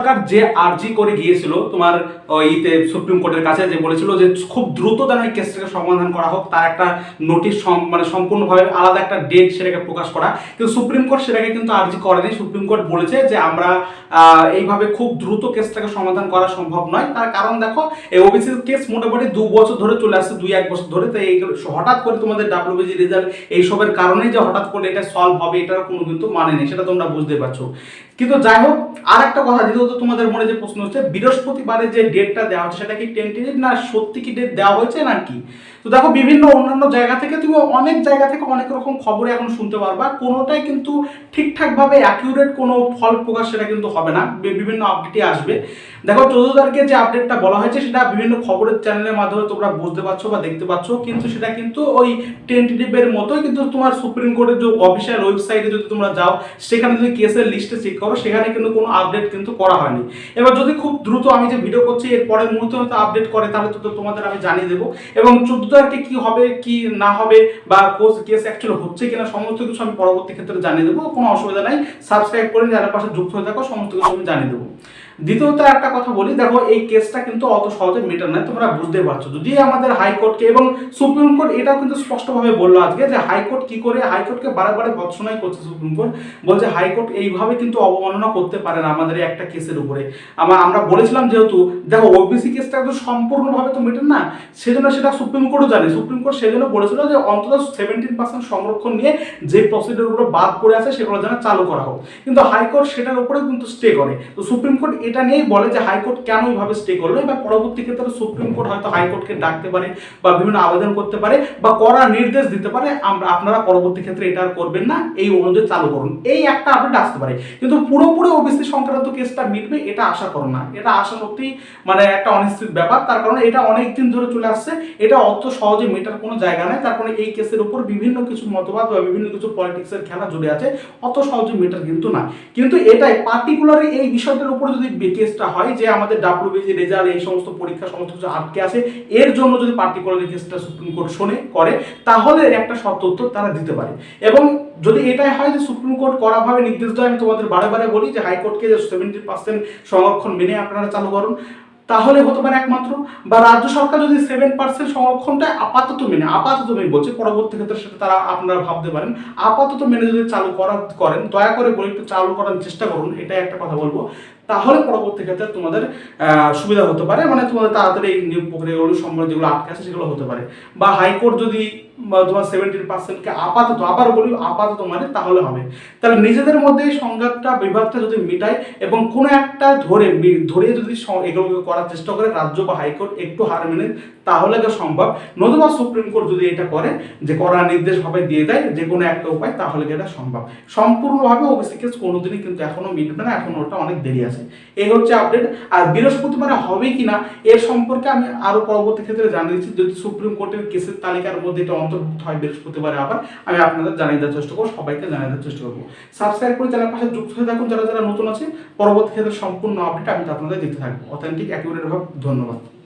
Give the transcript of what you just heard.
সরকার যে আর্জি করে গিয়েছিল, তোমার ইতে সুপ্রিম কোর্টের কাছে যে বলেছিল যে খুব দ্রুত যেন এই কেসটাকে সমাধান করা হোক, তার একটা নোটিশ মানে সম্পূর্ণভাবে আলাদা একটা ডেট সেটাকে প্রকাশ করা। কিন্তু সুপ্রিম কোর্ট সেটাকে কিন্তু আর্জি করেনি। সুপ্রিম কোর্ট বলেছে যে আমরা এইভাবে খুব দ্রুত কেসটাকে সমাধান করা সম্ভব নয়। তার কারণ দেখো, এই ওবিসি কেস মোটামুটি দু বছর ধরে চলে আসছে, দুই, এক বছর ধরে। তো এই হঠাৎ করে তোমাদের ডাব্লিউবিজি রেজাল্ট এইসবের কারণেই যে হঠাৎ করে এটা সলভ হবে, এটার কোনো কিন্তু মানে নেই, সেটা তোমরা বুঝতে পারছ। কিন্তু যাই হোক আর একটা কথা, যেহেতু তোমাদের মনে যে প্রশ্ন হচ্ছে, বৃহস্পতিবারে যে ডেটটা দেওয়া হচ্ছে, সেটা কি টেন্টেটিভ না সত্যি কি ডেট দেওয়া হয়েছে না কি তো দেখো, বিভিন্ন অন্যান্য জায়গা থেকে তুমি অনেক জায়গা থেকে অনেক রকম খবর এখন শুনতে পারবা। কোনোটাই কিন্তু ঠিকঠাকভাবে অ্যাকিউরেট কোনো ফল প্রকাশ সেটা কিন্তু হবে না। বিভিন্ন আপডেটই আসবে। দেখো চোদ্দ তারিখে যে আপডেটটা বলা হয়েছে, সেটা বিভিন্ন খবরের চ্যানেলের মাধ্যমে তোমরা বুঝতে পারছ বা দেখতে পাচ্ছ কিন্তু সেটা কিন্তু ওই টেন্টেটিভের মতোই কিন্তু তোমার সুপ্রিম কোর্টের যে অফিসিয়াল ওয়েবসাইটে যদি তোমরা যাও, সেখানে যদি কেসের লিস্টে চেক করো, সেখানে কিন্তু কোনো আপডেট কিন্তু করা হয়নি। এবার যদি খুব দ্রুত আমি যে ভিডিও করছি, এর পরের মুহূর্তে হয়তো আপডেট করে, তাহলে তো তোমাদের আমি জানিয়ে দেবো। এবং চোদ্দ তারিখে কি হবে, কি না হবে, বা কোর্স কেস অ্যাকচুয়ালি হচ্ছে কিনা, সমস্ত কিছু আমি পরবর্তী ক্ষেত্রে জানিয়ে দেবো। কোনো অসুবিধা নাই সাবস্ক্রাইব করে যারা পাশে যুক্ত হয়ে থাকো, সমস্ত কিছু আমি জানিয়ে দেবো। দ্বিতীয়ত একটা কথা বলি, দেখো এই কেসটা কিন্তু অত সহজে মেটার নয়, তোমরা বুঝতে পারছ। যদি আমাদের হাইকোর্টকে এবং সুপ্রিম কোর্ট এটাও কিন্তু স্পষ্টভাবে বলল আজকে যে হাইকোর্ট কি করে হাইকোর্টকে বারে বারে ভৎসনাই করছে সুপ্রিম কোর্ট। বলছে হাইকোর্ট এইভাবে কিন্তু অবমাননা করতে পারে না আমাদের একটা একটা কেসের উপরে। আমরা বলেছিলাম যেহেতু, দেখো ওবিসি কেসটা তো সম্পূর্ণভাবে তো মেটেন না, সেজন্য সেটা সুপ্রিম কোর্টও জানে। সুপ্রিম কোর্ট সেজন্য বলেছিল যে অন্তত সেভেন্টিন পার্সেন্ট সংরক্ষণ নিয়ে যে প্রসিডিওরগুলো বাদ পড়ে আছে, সেগুলো যেন চালু করা হোক। কিন্তু হাইকোর্ট সেটার উপরেও কিন্তু স্টে করে। তো সুপ্রিম কোর্ট এটা নিয়েই বলে যে হাইকোর্ট কেন এইভাবে স্টে করল, এবার পরবর্তী ক্ষেত্রে সুপ্রিম কোর্ট হয়তো হাইকোর্টকে ডাকতে পারে বা বিভিন্ন আবেদন করতে পারে বা করার নির্দেশ দিতে পারে। আমরা আপনারা পরবর্তী ক্ষেত্রে এটা আর করবেন না, এই অনুযায়ী চালু করুন। এই একটা আপডেট আসতে পারে। কিন্তু পুরোপুরি ওবিসি সংক্রান্ত কেসটা মিটবে এটা আশা করো না। এটা আশা সত্যি মানে একটা অনিশ্চিত ব্যাপার। তার কারণে এটা অনেক দিন ধরে চলে আসছে। এটা অত সহজে মেটার কোনো জায়গা নেই। তার কারণে এই কেসের উপর বিভিন্ন কিছু মতবাদ বা বিভিন্ন কিছু পলিটিক্সের খেলা জড়ে আছে। অত সহজে মেটার কিন্তু না। কিন্তু এটাই পার্টিকুলারলি এই বিষয়টার উপর যদি কেসটা হয় যে আমাদের ডাব্লিউবিজি রেজাল্ট এই সমস্ত পরীক্ষা, সমস্ত কিছু আটকে আছে, এর জন্য যদি পার্টিকুলারলি কেসটা সুপ্রিম কোর্ট শোনে, করে, তাহলে একটা সত্য উত্তর তারা দিতে পারে। এবং যদি এটাই হয় যে সুপ্রিম কোর্ট কড়াভাবে নির্দেশ দেয়, আমি তোমাদের বারে বারে বলি যে হাইকোর্টকে যে সেভেন্টি পার্সেন্ট সংরক্ষণ মেনে আপনারা চালু করুন, তাহলে হতে পারে একমাত্র। বা রাজ্য সরকার যদি সেভেন পার্সেন্ট সংরক্ষণটা আপাতত মেনে আপাতত মেনে বলছে পরবর্তী ক্ষেত্রে সেটা তারা আপনারা ভাবতে পারেন, আপাতত মেনে যদি চালু করা করেন, দয়া করে বলি একটু চালু করার চেষ্টা করুন, এটাই একটা কথা বলব। তাহলে পরবর্তী ক্ষেত্রে তোমাদের সুবিধা হতে পারে। মানে তোমাদের তাড়াতাড়ি এই নিয়োগ প্রক্রিয়াগুলো সম্বন্ধে যেগুলো আটকে আছে সেগুলো হতে পারে। বা হাইকোর্ট যদি তোমার সেভেন্টিন পার্সেন্টকে আপাতত, আবার বলি আপাতত মানে তাহলে হবে। তাহলে নিজেদের মধ্যে এই সংঘাতটা বিভাগটা যদি মিটায় এবং কোনো একটা ধরে ধরে যদি এগুলো করার চেষ্টা করে রাজ্য বা হাইকোর্ট একটু হার মেনে তাহলে তো সম্ভব। নতুবা সুপ্রিম কোর্ট যদি এটা করে, যে করার নির্দেশ ভাবে দিয়ে দেয়, যে কোনো একটা উপায়, তাহলে এটা সম্ভব? সম্পূর্ণভাবে ওবিসি কেস কোনোদিনই কিন্তু এখনও মিটবে না, এখন ওটা অনেক দেরি আছে। এই হচ্ছে আপডেট। আর বৃহস্পতিবারে হবে কি না, এর সম্পর্কে আমি আরও পরবর্তী ক্ষেত্রে জানিয়ে দিচ্ছি। যদি সুপ্রিম কোর্টের কেসের তালিকার মধ্যে এটা অন্তর্ভুক্ত হয় বৃহস্পতিবারে আবার, আমি আপনাদের জানিয়ে দেওয়ার চেষ্টা করব, সবাইকে জানিয়ে দেওয়ার চেষ্টা করব। সাবস্ক্রাইব করে চ্যানেল পাশে যুক্ত হয়ে থাকুন, যারা যারা নতুন আছে পরবর্তী ক্ষেত্রে সম্পূর্ণ আপডেট আমি আপনাদের দিতে থাকব। অথেন্টিক অ্যাকুরেট ভাবে ধন্যবাদ।